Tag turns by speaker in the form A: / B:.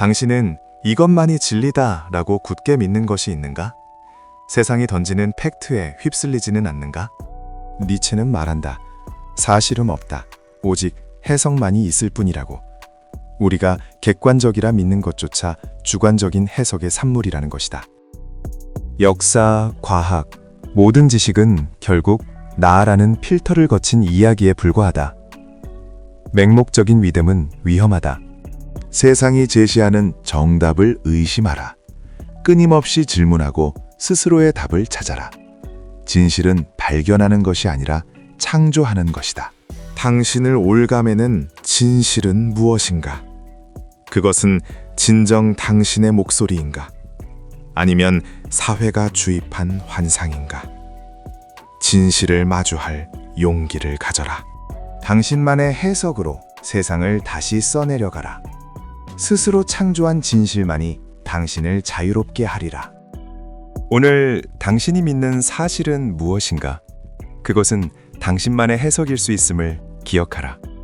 A: 당신은 이것만이 진리다 라고 굳게 믿는 것이 있는가? 세상이 던지는 팩트에 휩쓸리지는 않는가? 니체는 말한다. 사실은 없다. 오직 해석만이 있을 뿐이라고. 우리가 객관적이라 믿는 것조차 주관적인 해석의 산물이라는 것이다. 역사, 과학, 모든 지식은 결국 나라는 필터를 거친 이야기에 불과하다. 맹목적인 믿음은 위험하다.
B: 세상이 제시하는 정답을 의심하라. 끊임없이 질문하고 스스로의 답을 찾아라. 진실은 발견하는 것이 아니라 창조하는 것이다.
A: 당신을 올가매는 진실은 무엇인가? 그것은 진정 당신의 목소리인가? 아니면 사회가 주입한 환상인가? 진실을 마주할 용기를 가져라. 당신만의 해석으로 세상을 다시 써내려가라. 스스로 창조한 진실만이 당신을 자유롭게 하리라. 오늘 당신이 믿는 사실은 무엇인가? 그것은 당신만의 해석일 수 있음을 기억하라.